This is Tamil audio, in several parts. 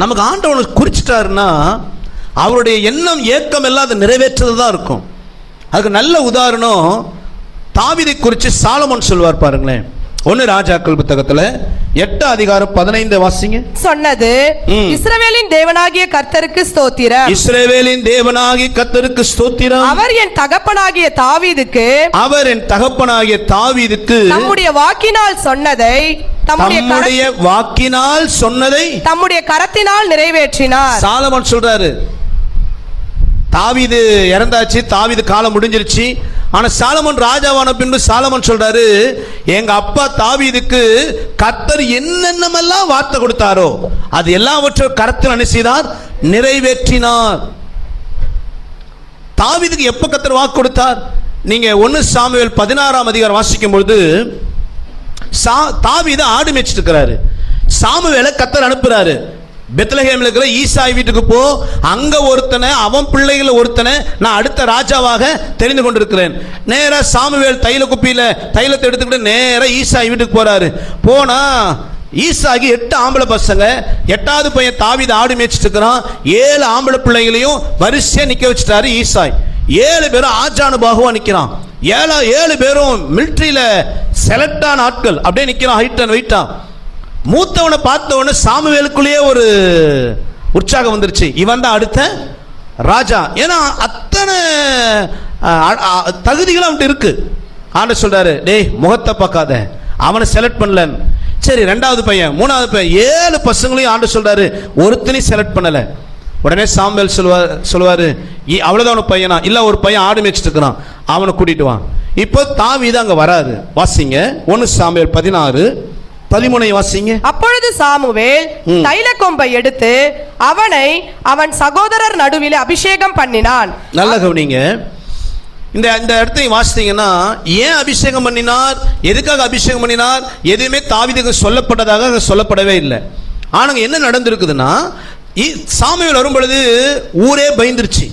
நமக்கு ஆண்டவனை குறிச்சிட்டாருன்னா அவருடைய எண்ணம் ஏக்கம் எல்லாம் அதை நிறைவேற்றுறது தான் இருக்கும். அதுக்கு நல்ல உதாரணம் தாவீதை குறித்து சாலமோன் சொல்வார் பாருங்களேன். ஒன்று ராஜாக்கள் புத்தகத்தில் எட்டு அதிகாரம் பதினைந்து வாசிங்க. சொன்னது. இஸ்ரவேலின் தேவனாகிய கர்த்தருக்கு ஸ்தோத்திரம். இஸ்ரவேலின் தேவனாகி கத்தருக்கு ஸ்தோத்திரம். அவர் என் தகப்பனாகிய தாவீதுக்கு அவர் என் தகப்பனாகிய தாவீதுக்கு தம்முடைய வாக்கினால் சொன்னதை தம்முடைய வாக்கினால் சொன்னதை தம்முடைய கரத்தினால் நிறைவேற்றினார். சாலமன் சொல்றாரு. தாவீது இறந்தாச்சு தாவீது காலம் முடிஞ்சிருச்சு. ஆனா சாலமன் ராஜாவான பின்பு சாலமன் சொல்றாரு எங்க அப்பா தாவீதுக்கு கர்த்தர் என்னென்னமெல்லாம் வார்த்தை கொடுத்தாரோ அது எல்லாவற்றையும் கரத்தில் அனுசிதார் நிறைவேற்றினார். தாவீதுக்கு எப்ப கர்த்தர் வாக்கு கொடுத்தார்? நீங்க ஒன்னு சாமுவேல் பதினாறாம் அதிகாரம் வாசிக்கும் பொழுது சா தாவீது ஆடு மேய்ச்சிட்டு இருக்கிறாரு சாமுவேலை கத்தர் அனுப்புறாரு. பெத்லஹேம்ல இருக்கிற ஈசாய் வீட்டுக்கு போ. அங்க ஒருத்தனை அவன் பிள்ளைகள ஒருத்தனை நான் அடுத்த ராஜாவாக தெரிந்து கொண்டிருக்கிறேன். நேராக சாமுவேல் தைல குப்பியில தைலத்தை எடுத்துக்கிட்டு நேராக ஈசாய் வீட்டுக்கு போறாரு. போனா ஈசாகி எட்டு ஆம்பளை பசங்க எட்டாவது பையன் தாவித ஆடு மேய்ச்சிட்டு இருக்கிறான் ஏழு ஆம்பளை பிள்ளைகளையும் வரிசையாக நிற்க வச்சுட்டாரு ஈசாய். ஏழு பேரும் ஆஜானு பாகுவா ஏழா ஏழு பேரும் மிலிட்ரியில செலக்டான ஆட்கள். அப்படியே நிற்கிறான் ஹைட் அண்ட் வெயிட்டா மூத்தவனை பார்த்தவொடனே சாமுவேலுக்குள்ளேயே ஒரு உற்சாகம் வந்துருச்சு. இவன் தான் அடுத்த ராஜா. ஏன்னா அத்தனை அ- தகுதிகள் அவன்கிட்ட இருக்கு. ஆண்டு சொல்றாரு டேய் முகத்தை பார்க்காத. அவனை செலக்ட் பண்ணல. சரி ரெண்டாவது பையன் மூணாவது பையன் ஏழு பசங்களையும் ஆண்டு சொல்றாரு ஒருத்தனையும் செலக்ட் பண்ணலை. உடனே சாம்பல் சொல்லுவார் சொல்லுவாரு "இ- அவ்வளவுதான் ஒரு பையனா? இல்ல ஒரு பையன் ஆடு மேய்ச்சிட்டு இருக்கிறான் அவனை கூட்டிட்டு வான் இப்போ தாவீது அங்க வராது. வாசிங்க. ஒன்னு சாம்பல் பதினாறு. பதிமூனை வாசிங்க. அப்பொழுது சாமுவேல். தைல கொம்பை எடுத்து அவனை அவன் சகோதரர் நடுவில் அபிஷேகம் பண்ணினான். நல்ல கவனிங்க. இந்த இந்த இடத்தையும் வாசித்தீங்கன்னா ஏன் அபிஷேகம் பண்ணினார்? எதுக்காக அபிஷேகம் பண்ணினார்? எதுவுமே தாவீதுக்கு சொல்லப்பட்டதாக சொல்லப்படவே இல்லை. ஆனாங்க என்ன நடந்திருக்குதுன்னா இ- வரும்பொழுது ஊரே பயந்துருச்சு.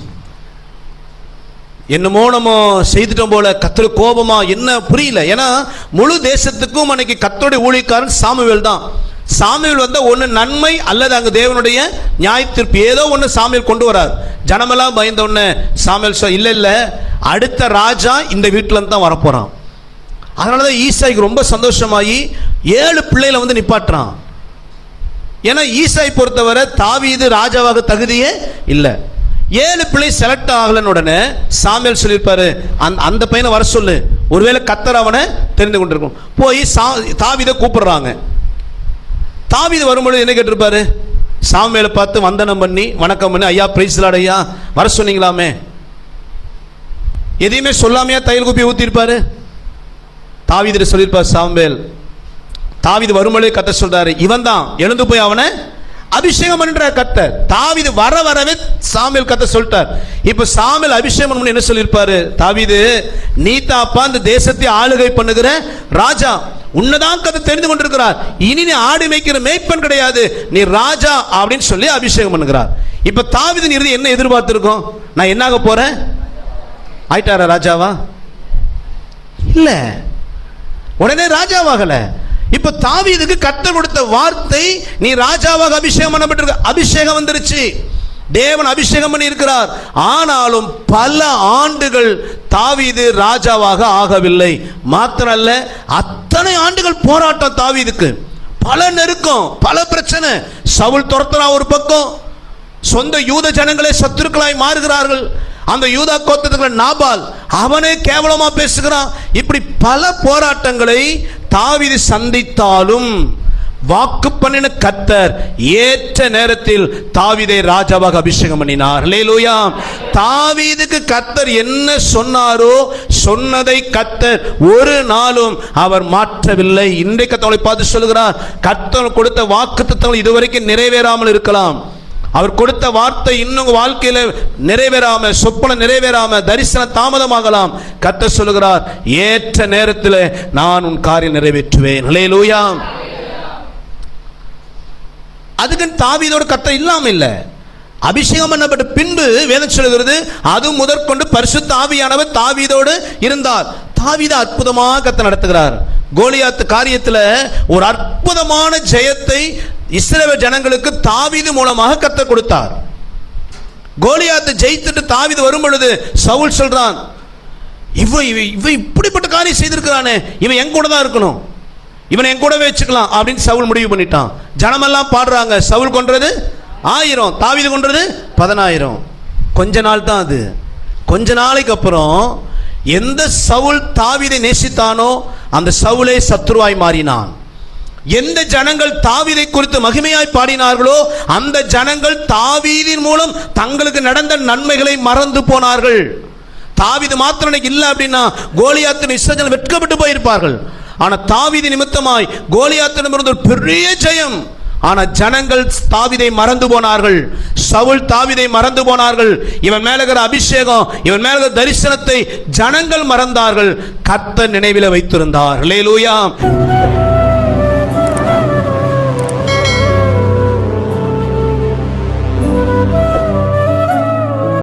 என்னமோ நம்ம செய்துட்டோம் போல கத்திர கோபமா என்ன புரியல. ஏன்னா முழு தேசத்துக்கும் அன்னைக்கு கத்தோடைய ஊழியக்காரன் சாமுவேல் தான். சாமுவேல் வந்த ஒன்று நன்மை அல்லது அங்கே தேவனுடைய நியாய திருப்பி. ஏதோ ஒன்று சாமுவேல் கொண்டு வரார். ஜனமெல்லாம் பயந்த உடனே சாமியல் சொல் இல்லை இல்லை அடுத்த ராஜா இந்த வீட்டில் தான் வரப்போகிறான் அதனால தான் ஈசாய்க்கு ரொம்ப சந்தோஷமாகி ஏழு பிள்ளைகளை வந்து நிப்பாட்டுறான். ஏன்னா ஈசாய் பொறுத்தவரை தாவீது ராஜாவாக தகுதியே இல்லை. ஏழு பிள்ளை செலக்ட் ஆகலன்னு உடனே சாமியல் சொல்லியிருப்பாரு அந்த அந்த பையனை வர சொல்லு. ஒருவேளை கத்தர் அவனை தெரிந்து கொண்டிருக்கும். போய் சா தாவீதை கூப்பிடுறாங்க. தாவீது வரும்பொழுது என்ன கேட்டிருப்பாரு? சாமியலை பார்த்து வந்தனம் பண்ணி வணக்கம் பண்ணி ஐயா பிரைஸ்லாட் ஐயா. வர சொன்னீங்களாமே. எதையுமே சொல்லாமையா தையல் குப்பி ஊற்றிருப்பாரு தாவீது சொல்லியிருப்பார் சாம்பேல் தாவீது வரும்பொழுது கத்த சொல்றாரு இவன் தான் எழுந்து போய் அவனை அபிஷேகம் பண்ற கத்த தாவீது வர வரவே சாமியல் கத்த சொல்லிட்டார். இப்ப சாமியல் அபிஷேகம் என்ன சொல்லியிருப்பாரு? தாவீது நீ தாப்பா இந்த தேசத்தை ஆளுகை பண்ணுகிற ராஜா. உன்னதான் கதை தெரிந்து கொண்டிருக்கிறார். இனி நீ ஆடு மேய்க்கிற மேய்ப்பன் கிடையாது. நீ ராஜா அப்படின்னு சொல்லி அபிஷேகம் பண்ணுகிறார். இப்ப தாவீதின் இறுதி என்ன எதிர்பார்த்திருக்கோம்? நான் என்னாக போறேன்? ஆயிட்டாரா ராஜாவா? இல்ல. உடனே ராஜாவாகல. இப்ப தாவீதுக்கு கத்தர் கொடுத்த வார்த்தை நீ ராஜாவாக அபிஷேகம் பண்ணப்பட்டிருக்க அபிஷேகம் வந்துருச்சு. தேவன் அபிஷேகம் பண்ணி இருக்கிறார் ஆனாலும் பல ஆண்டுகள் தாவீது ராஜாவாக ஆகவில்லை. மாத்திரல்ல அத்தனை ஆண்டுகள் போராட்டம் தாவீதுக்கு. பல நெருக்கம் பல பிரச்சனை. சவுல் துரத்தனா ஒரு பக்கம். சொந்த யூத ஜனங்களே சத்துருக்களாய் மாறுகிறார்கள். அந்த யூதா கோத்தத்துக்குள்ள நாபால் அவனே கேவலமா பேசுகிறான். இப்படி பல போராட்டங்களை தாவிது சந்தித்தாலும் வாக்கு பண்ணின கத்தர் ஏற்ற நேரத்தில் தாவீதை ராஜாவாக அபிஷேகம் பண்ணினார். ஹalleluya. தாவீதுக்கு கத்தர் என்ன சொன்னாரோ சொன்னதை கத்தர் ஒரு நாளும் அவர் மாற்றவில்லை. இன்றைக்கு கத்தவளை பார்த்து சொல்கிறார் கத்தர் கொடுத்த வாக்கு இதுவரைக்கும் நிறைவேறாமல் இருக்கலாம். அவர் கொடுத்த வார்த்தை இன்னும் வாழ்க்கையில் நிறைவேறாம சொப்பனம் நிறைவேறாம தரிசனம் தாமதமாகலாம். கத்த சொல்லுகிறார் ஏற்ற நேரத்தில் நான் உன் காரியம் நிறைவேற்றுவேன். ஹalleluya. அதுக்கு தாவீதோட கத்த இல்லாம இல்ல. அபிஷேகம் பண்ணப்பட்ட பின்பு வேதம் சொல்கிறது அது முதற்கொண்டு பரிசுத்த ஆவியானவர் தாவீதோடு இருந்தார். தாவீத அற்புதமாக கத்த நடத்துகிறார். கோலியாத்து காரியத்தில் ஒரு அற்புதமான ஜெயத்தை இஸ்ரவேல் ஜனங்களுக்கு தாவிது மூலமாக கத்த கொடுத்தார். கோலியாத்து ஜெயித்துட்டு தாவிது வரும் பொழுது சவுல் சொல்றான் இவன் இவன் இவன் இப்படிப்பட்ட காரியம் செய்திருக்கிறானே இவன் என் கூட தான் இருக்கணும் இவனை என் கூடவே வச்சுக்கலாம் அப்படின்னு சவுல் முடிவு பண்ணிட்டான். ஜனமெல்லாம் பாடுறாங்க சவுல் கொன்றது ஆயிரம் தாவிது கொன்றது பதினாயிரம். கொஞ்ச நாள் தான் அது. கொஞ்ச நாளைக்கு அப்புறம் எந்த சவுல் தாவீதை நேசித்தானோ அந்த சவுலே சத்ருவாய் மாறினான். எந்த ஜனங்கள் தாவீதை குறித்து மகிமையாய் பாடினார்களோ அந்த ஜனங்கள் தாவீதின் மூலம் தங்களுக்கு நடந்த நன்மைகளை மறந்து போனார்கள். தாவிது மாத்திரம் இல்லை அப்படின்னா கோலியாத்தின் இஸ்ரஜன் வெட்கப்பட்டு போயிருப்பார்கள். ஆனா தாவிதி நிமித்தமாய் கோலியாத்திடம் இருந்த ஒரு பெரிய ஜெயம். ஆனா ஜனங்கள் தாவிதை மறந்து போனார்கள். சவுல் தாவிதை மறந்து போனார்கள். இவன் மேலகிற அபிஷேகம் இவன் மேலகிற தரிசனத்தை ஜனங்கள் மறந்தார்கள். கத்த நினைவில வைத்திருந்தார். லேலூயா